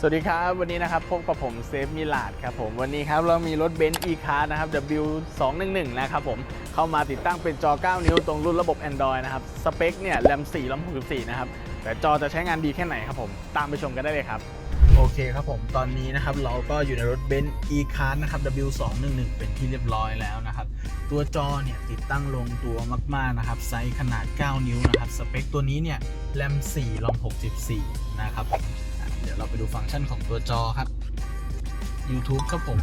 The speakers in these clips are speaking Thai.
สวัสดีครับ วันนี้นะครับพบกับผมเซฟมิลาดครับผมวันนี้ครับเรามีรถเบนซ์ e-car นะครับ W211 นะครับผมเข้ามาติดตั้งเป็นจอ 9 นิ้วตรงรุ่นระบบ Android นะครับ สเปคเนี่ยแรม4แรม64 นะครับ แต่จอจะใช้งานดีแค่ไหนครับผม ตามไปชมกันได้เลยครับ โอเคครับผมตอนนี้นะครับเราก็อยู่ในรถเบนซ์ e-car นะครับ W211 เป็นที่เรียบร้อยแล้วนะครับตัวจอเนี่ยติดตั้งลงตัวมากๆนะครับไซส์ขนาด 9 นิ้วนะครับสเปคตัวนี้เนี่ยแรม4รอม64 นะครับผม ไปดูฟังก์ชันของตัวจอครับ YouTube ครับผม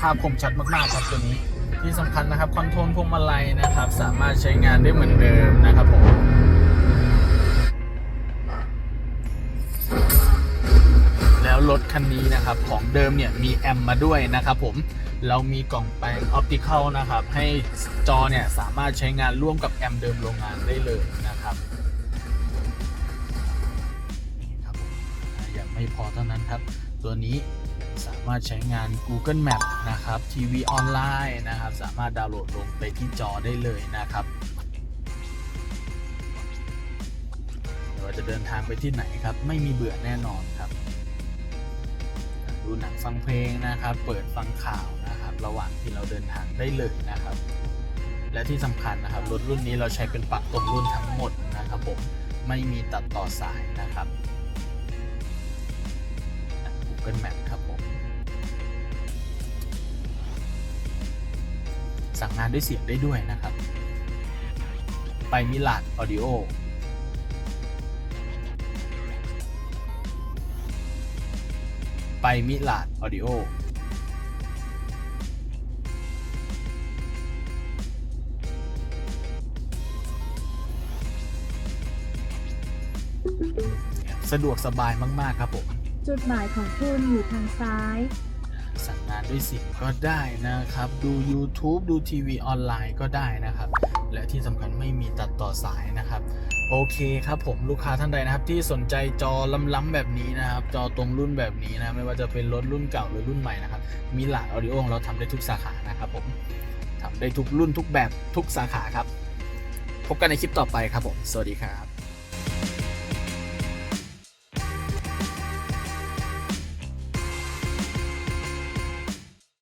ภาพคมชัดมาก ๆ ครับตัวนี้ ที่สำคัญนะครับ คอนโทรลพวงมาลัยนะครับ สามารถใช้งานได้เหมือนเดิมนะครับผม รถคันนี้นะครับ ของเดิมเนี่ยมีแอมมาด้วยนะครับผมเรามีกล่องแปลงออปติค l นะครับ ให้จอเนี่ยสามารถใช้งานร่วมกับแอมเดิมโรงงานได้เลยนะครับนี่ครับยังไม่พอเท่านั้นครับ ตัวนี้สามารถใช้งาน Google Map นะครับทีวีออนไลน์นะครับ สามารถดาวน์โหลดลงไปที่จอได้เลยนะครับไม่ว่าจะเดินทางไปที่ไหนครับ ไม่มีเบื่อแน่นอนครับ ดูหนังฟังเพลงนะครับ เปิดฟังข่าวนะครับ ระหว่างที่เราเดินทางได้เลยนะครับ และที่สำคัญนะครับรถรุ่นนี้เราใช้เป็นปักตรงรุ่นทั้งหมดนะครับผมไม่มีตัดต่อสายนะครับ Google Map ครับผมสั่งงานด้วยเสียงได้ด้วยนะครับ ไปมิลาดออดิโอ มิลาดออดิโอสะดวกสบายมาก ๆ ครับผม จุดหมายของคุณอยู่ทางซ้าย สั่งงานด้วยเสียงก็ได้นะครับ ดู YouTube ดูทีวีออนไลน์ก็ได้นะครับ และที่สำคัญไม่มี ต่อสายนะครับ โอเคครับผมลูกค้าท่านใดนะครับ ที่สนใจจอล้ำๆแบบนี้นะครับ จอตรงรุ่นแบบนี้นะไม่ว่าจะเป็นรถรุ่นเก่าหรือรุ่นใหม่นะครับ มีหลากออดิโอของเราทำได้ทุกสาขานะครับผมทำได้ทุกรุ่นทุกแบบทุกสาขาครับ พบกันในคลิปต่อไปครับผม สวัสดีครับ